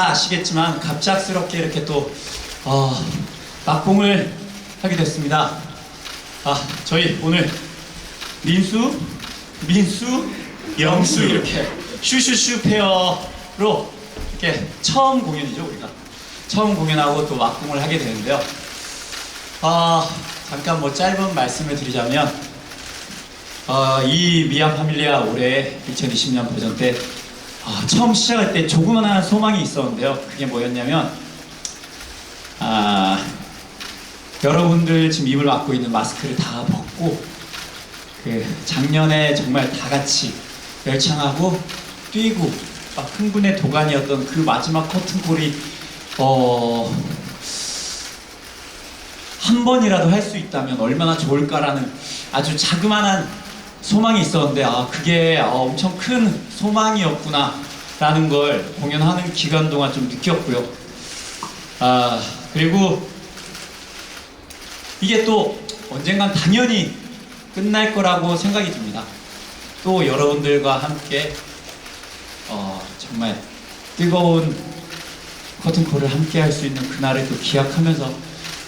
다 아시겠지만 갑작스럽게 이렇게 또 어, 막봉을 하게 됐습니다. 아, 저희 오늘 민수, 민수, 영수 이렇게 슈슈슈 페어로 이렇게 처음 공연이죠 우리가 처음 공연하고 또 막공을 하게 되는데요. 아, 잠깐 뭐 짧은 말씀을 드리자면 어, 이 미아 파밀리아 올해 2020년 버전 때 아, 처음 시작할 때 조그만한 소망이 있었는데요. 그게 뭐였냐면 아, 여러분들 지금 입을 막고 있는 마스크를 다 벗고 그 작년에 정말 다 같이 열창하고 뛰고 막 흥분의 도가니였던 그 마지막 커튼콜이 어, 한 번이라도 할 수 있다면 얼마나 좋을까라는 아주 자그마한 소망이 있었는데 아 그게 아, 엄청 큰 소망이었구나 라는 걸 공연하는 기간 동안 좀 느꼈고요. 아 그리고 이게 또 언젠간 당연히 끝날 거라고 생각이 듭니다. 또 여러분들과 함께 어, 정말 뜨거운 커튼콜을 함께 할 수 있는 그날을 또 기약하면서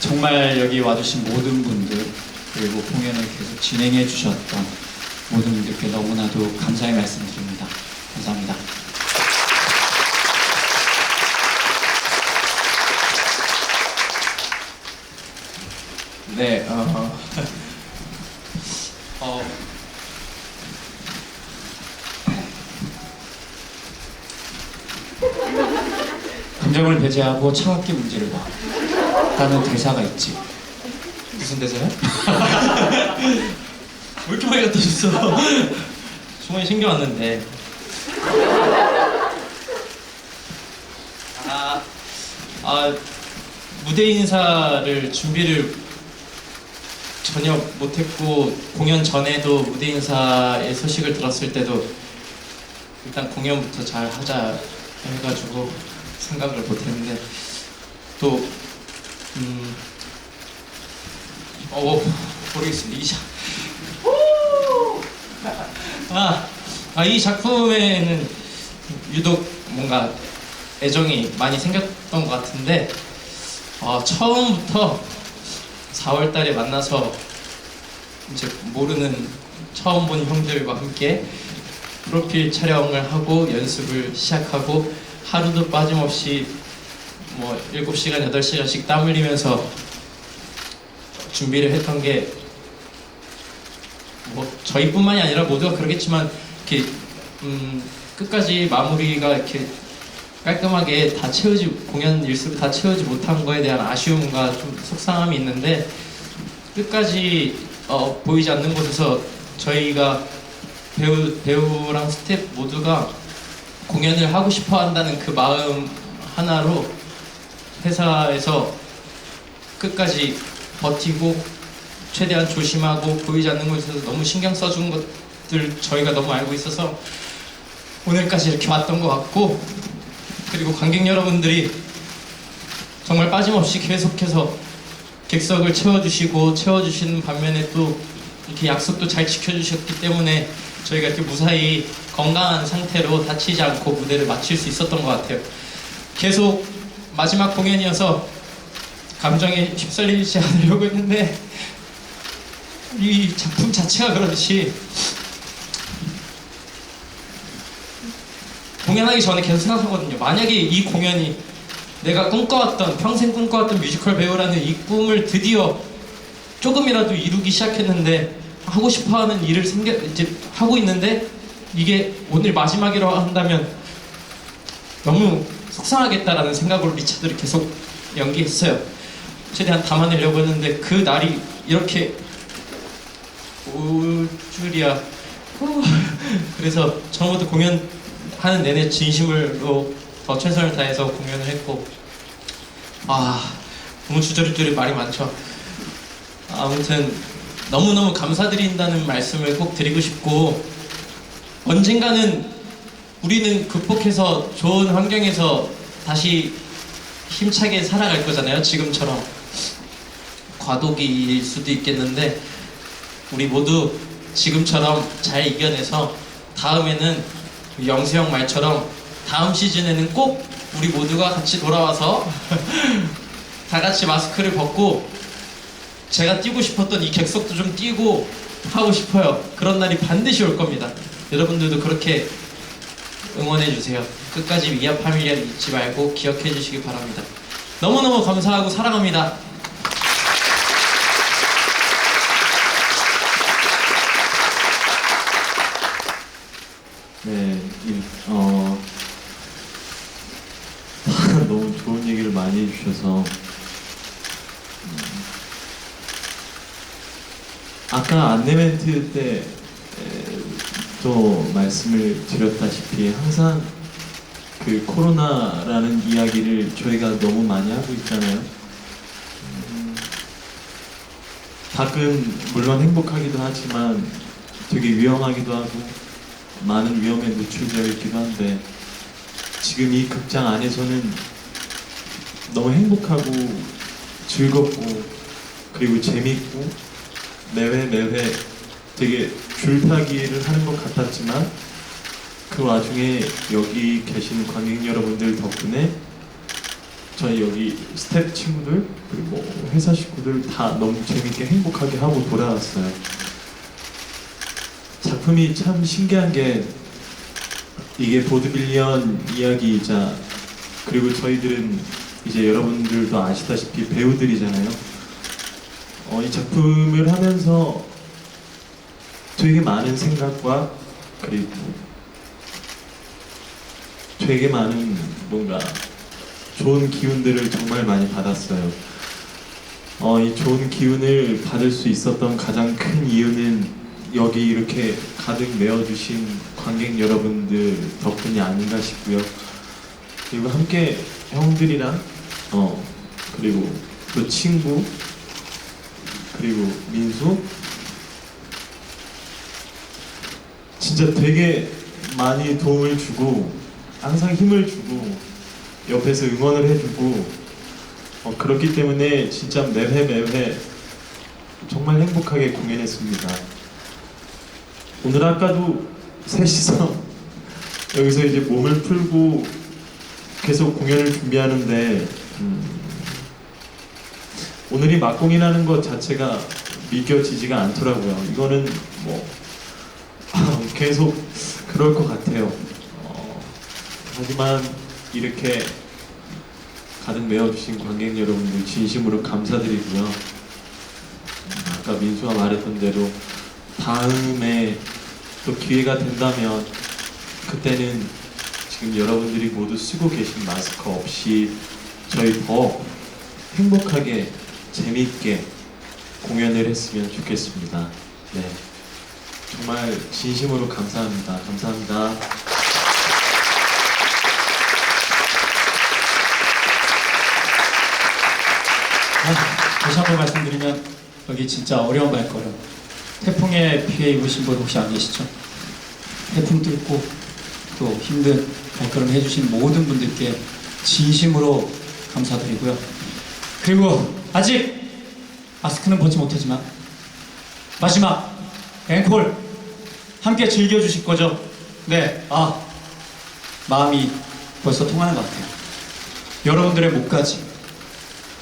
정말 여기 와주신 모든 분들 그리고 공연을 계속 진행해 주셨던 모든 분들께 너무나도 감사의 말씀드립니다. 감사합니다. 네, 어, 어, 감정을 배제하고 차갑게 문제를 봐. 라는 대사가 있지. 무슨 대사요? 왜 이렇게 많이 갖다 줬어? 주머니 챙겨왔는데. 아, 아, 무대 인사를 준비를 전혀 못했고, 공연 전에도 무대 인사의 소식을 들었을 때도 일단 공연부터 잘 하자 해가지고 생각을 못했는데, 또, 음, 어, 모르겠습니다. 이 작, 아, 아, 이 작품에는 유독 뭔가 애정이 많이 생겼던 것 같은데, 어, 처음부터 4월 달에 만나서 이제 모르는 처음 본 형들과 함께 프로필 촬영을 하고 연습을 시작하고 하루도 빠짐없이 뭐 7시간, 8시간씩 땀 흘리면서 준비를 했던 게뭐 저희뿐만이 아니라 모두가 그러겠지만 이렇게 음, 끝까지 마무리가 이렇게 깔끔하게 다 채우지 공연 일수를 다 채우지 못한 거에 대한 아쉬움과 좀 속상함이 있는데 끝까지 어, 보이지 않는 곳에서 저희가 배우 배우랑 스태프 모두가 공연을 하고 싶어 한다는 그 마음 하나로 회사에서 끝까지 버티고 최대한 조심하고 보이지 않는 곳에서 너무 신경 써준 것들 저희가 너무 알고 있어서 오늘까지 이렇게 왔던 것 같고 그리고 관객 여러분들이 정말 빠짐없이 계속해서 객석을 채워주시고 채워주시는 반면에 또 이렇게 약속도 잘 지켜주셨기 때문에 저희가 이렇게 무사히 건강한 상태로 다치지 않고 무대를 마칠 수 있었던 것 같아요. 계속 마지막 공연이어서 감정에 휩쓸리지 않으려고 했는데 이 작품 자체가 그렇지 공연하기 전에 계속 생각하거든요. 만약에 이 공연이 내가 꿈꿔왔던 평생 꿈꿔왔던 뮤지컬 배우라는 이 꿈을 드디어 조금이라도 이루기 시작했는데 하고 싶어하는 일을 생겨 이제 하고 있는데 이게 오늘 마지막이라고 한다면 너무 속상하겠다라는 생각으로 리차드를 계속 연기했어요. 최대한 담아내려고 했는데 그 날이 이렇게 올 줄이야. 후. 그래서 처음부터 공연하는 내내 진심으로 더 최선을 다해서 공연을 했고 아 너무 주저리주저리 말이 많죠. 아무튼 너무너무 감사드린다는 말씀을 꼭 드리고 싶고 언젠가는 우리는 극복해서 좋은 환경에서 다시 힘차게 살아갈 거잖아요. 지금처럼 과도기일 수도 있겠는데 우리 모두 지금처럼 잘 이겨내서 다음에는 영수 형 말처럼 다음 시즌에는 꼭 우리 모두가 같이 돌아와서 다 같이 마스크를 벗고 제가 뛰고 싶었던 이 객석도 좀 뛰고 하고 싶어요. 그런 날이 반드시 올 겁니다. 여러분들도 그렇게 응원해 주세요. 끝까지 위아 파밀리아를 잊지 말고 기억해 주시기 바랍니다. 너무너무 감사하고 사랑합니다. 네, 일- 어, 너무 좋은 얘기를 많이 해주셔서 음, 아까 안내 멘트 때 또 말씀을 드렸다시피 항상 그 코로나라는 이야기를 저희가 너무 많이 하고 있잖아요. 음, 가끔 물론 행복하기도 하지만 되게 위험하기도 하고 많은 위험에 노출되어 있기도 한데 지금 이 극장 안에서는 너무 행복하고 즐겁고 그리고 재밌고 매회 매회 되게 줄타기를 하는 것 같았지만 그 와중에 여기 계시는 관객 여러분들 덕분에 저희 여기 스태프 친구들 그리고 뭐 회사 식구들 다 너무 재밌게 행복하게 하고 돌아왔어요. 작품이 참 신기한 게 이게 보드빌리언 이야기이자 그리고 저희들은 이제 여러분들도 아시다시피 배우들이잖아요. 어, 이 작품을 하면서 되게 많은 생각과 그리고 되게 많은 뭔가 좋은 기운들을 정말 많이 받았어요. 어, 이 좋은 기운을 받을 수 있었던 가장 큰 이유는 여기 이렇게 가득 메워주신 관객 여러분들 덕분이 아닌가 싶고요. 그리고 함께 형들이랑 어 그리고 또 친구 그리고 민수 진짜 되게 많이 도움을 주고 항상 힘을 주고 옆에서 응원을 해주고 어, 그렇기 때문에 진짜 매회 매회 정말 행복하게 공연했습니다. 오늘 아까도 셋이서 여기서 이제 몸을 풀고 계속 공연을 준비하는데 음, 오늘이 막공이라는 것 자체가 믿겨지지가 않더라고요. 이거는 뭐 계속 그럴 것 같아요. 어, 하지만 이렇게 가득 메워주신 관객 여러분들 진심으로 감사드리고요. 음, 아까 민수가 말했던 대로 다음에 또 기회가 된다면 그때는 지금 여러분들이 모두 쓰고 계신 마스크 없이 저희 더 행복하게 재미있게 공연을 했으면 좋겠습니다. 네. 정말 진심으로 감사합니다. 감사합니다. 아, 다시 한 번 말씀드리면 여기 진짜 어려운 발걸음 태풍에 피해 입으신 분 혹시 안 계시죠? 태풍 뚫고 또 힘든 발걸음 해주신 모든 분들께 진심으로 감사드리고요 그리고 아직 마스크는 벗지 못하지만 마지막 앵콜 함께 즐겨주실 거죠? 네, 아 마음이 벌써 통하는 것 같아요 여러분들의 목까지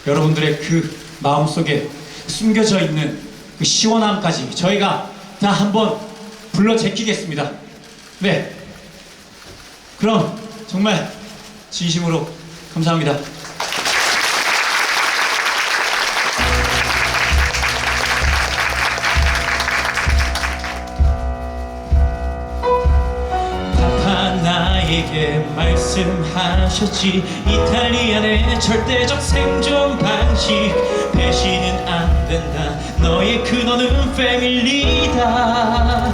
여러분들의 그 마음 속에 숨겨져 있는 그 시원함까지 저희가 다 한번 불러 제끼겠습니다. 네. 그럼 정말 진심으로 감사합니다. 나에게 말씀하셨지 이탈리안의 절대적 생존 방식 너의 근원은 패밀리다.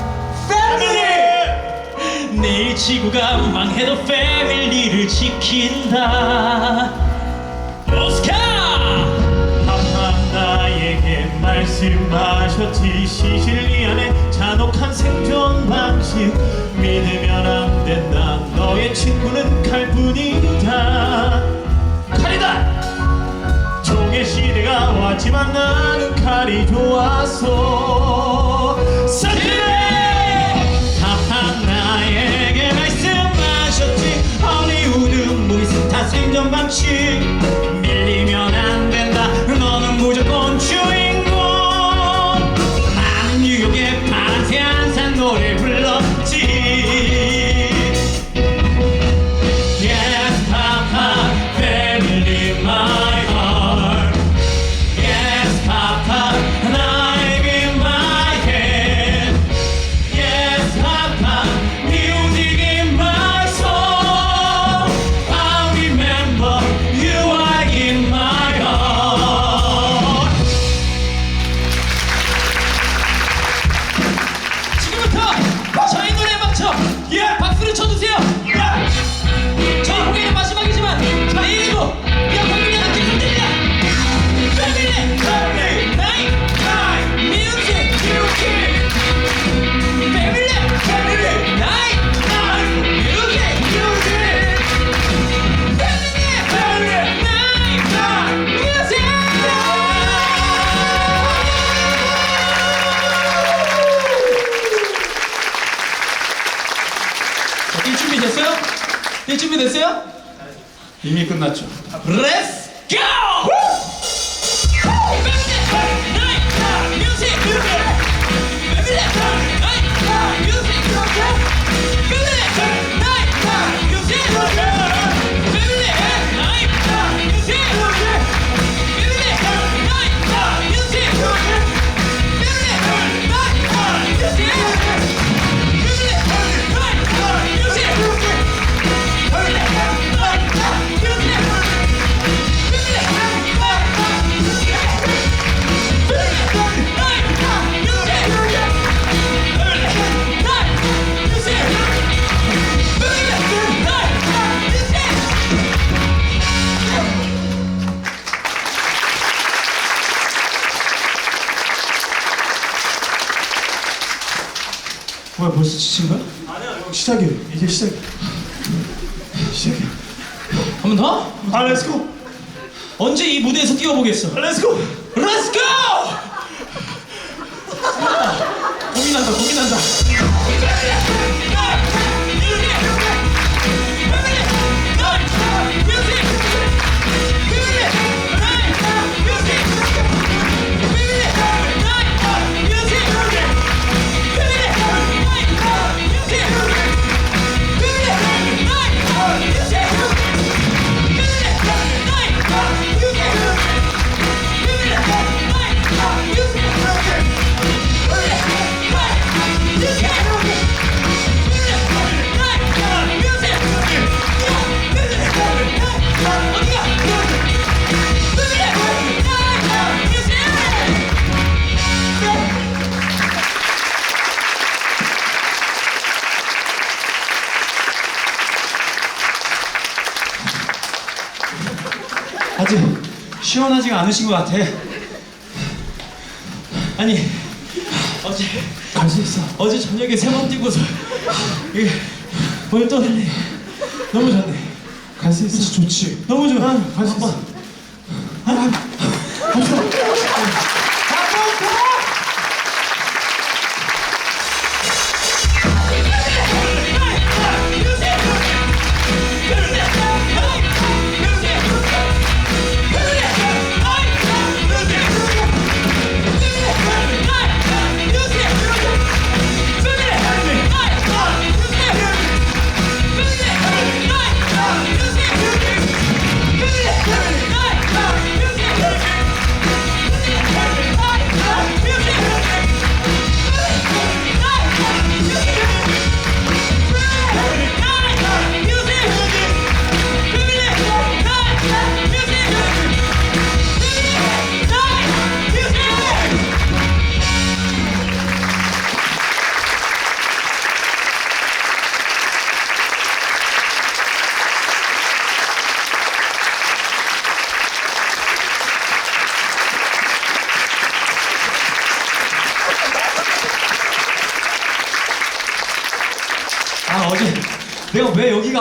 패밀리! 내일 지구가 망해도 패밀리를 지킨다. 오스카! 파파 나에게 말씀하셨지. 시실리안의 잔혹한 생존 방식. 믿으면 안 된다. 너의 친구는 칼뿐이다 때가 왔지만 나는 칼이 좋았어 하하 나에게 말씀하셨지. 할리우드 무비스 다 생존 방식. 뭐야 벌써 지친 거야? 아니야 시작이에요 이제 시작 시작이야 한 번 더? 아 렛츠고 언제 이 무대에서 뛰어보겠어? 렛츠고 go! 고민한다, 고민한다. 않으신 것 같아. 아니, 어제 갈 수 있어. 어제 저녁에 세 번 뛰고서 이게 오늘 또 했네. 너무 좋네. 갈 수 있어 좋지 너무 좋아. 갈수 있어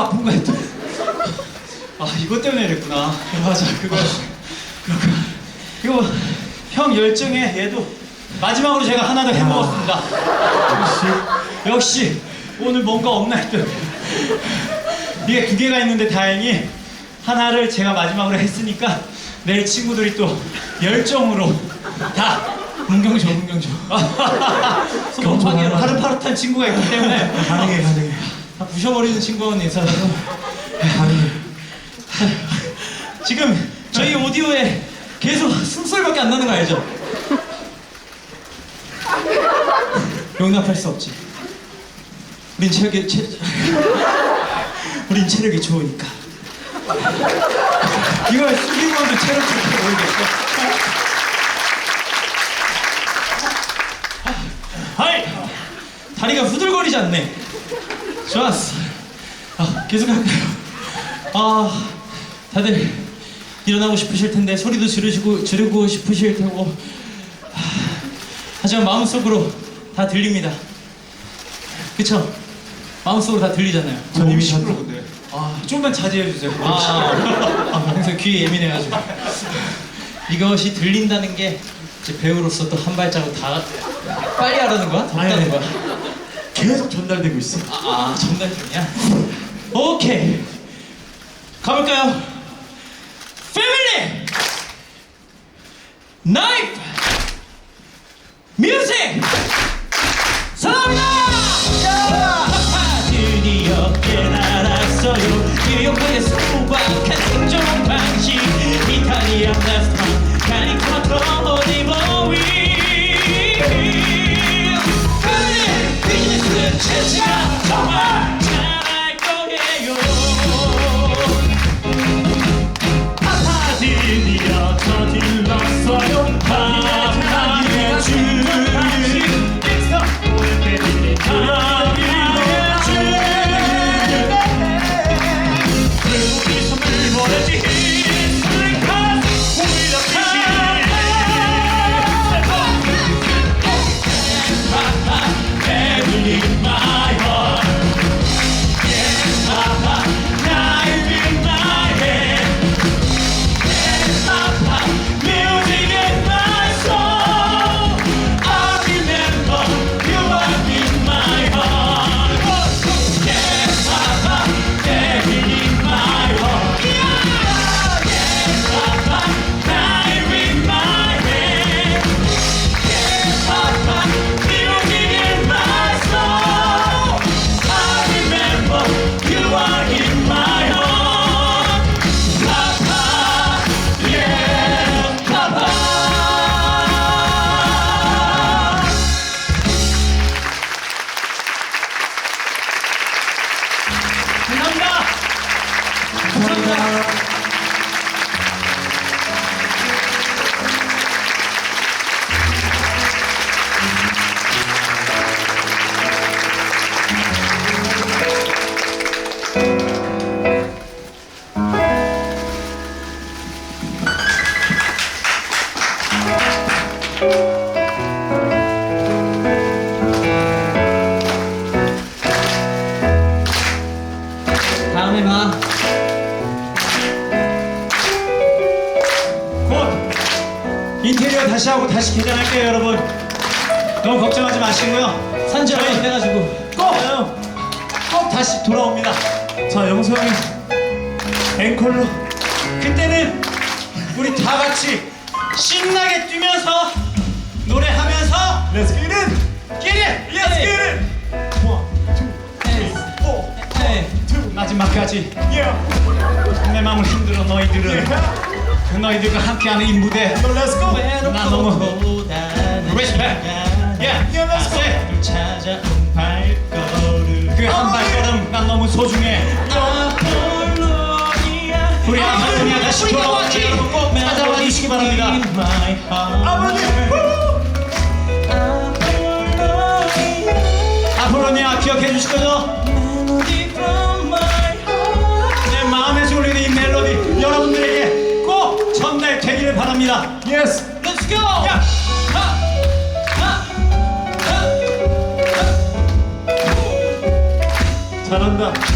아픈 거야 또. 아 이것 때문에 이랬구나. 맞아 그거. 그렇구나. 이거 형 열정에 얘도 마지막으로 제가 하나 더 해먹었습니다. 역시 역시 오늘 뭔가 없나 했더니 이게 두 개가 있는데 다행히 하나를 제가 마지막으로 했으니까 내일 친구들이 또 열정으로 다 문경조, 문경조. 깜빡이로 파릇파릇한 친구가 있기 때문에 가능해 가능해 다 부셔버리는 친구는 있어서 가능해 지금 저희 오디오에 계속 숨소리밖에 안 나는 거 알죠? 용납할 수 없지. 우린 체력이 체... 우린 체력이 좋으니까. 이걸 수비만도 체력 좋게 모르겠어. 하이! 다리가 후들거리지 않네. 좋았어. 아, 계속 할까요? 아, 다들 일어나고 싶으실 텐데 소리도 지르시고 지르고 싶으실 테고. 아, 하지만 마음속으로 다 들립니다. 그쵸? 마음속으로 다 들리잖아요. 전 이미 다 시끄러운데. 아, 좀만 자제해 주세요. 아, 아, 평소에 귀에 예민해가지고. 이것이 들린다는 게 이제 배우로서 또 한 발자국 다 빨리 하라는 거야? 더 하는 거야? 계속 전달되고 있어 아, 아 전달 중이야? 오케이. 가볼까요? 패밀리! 나이프! 뮤직! 다음에 봐. 곧 인테리어 다시 하고 다시 개장할게요, 여러분. 너무 걱정하지 마시고요. 산지 얼마 돼가지고. 꼭, 꼭 다시 돌아옵니다. 자, 영성이 앵콜로. 그때는 우리 다 같이 신나게 뛰면서 노래하면서 Let's get it! Get it! Let's get it! 마지막까지. 내 마음을 흔들어 너희들은 그 너희들과 함께하는 이 무대. Let's go. 난 너무 go. 아, 찾아온 발걸음. 그 한 발걸음 난 너무 소중해. 우리 다시 돌아왔지 여러분 꼭 찾아와 주시기 바랍니다 Yes Let's go! 야! 하! 하! 잘한다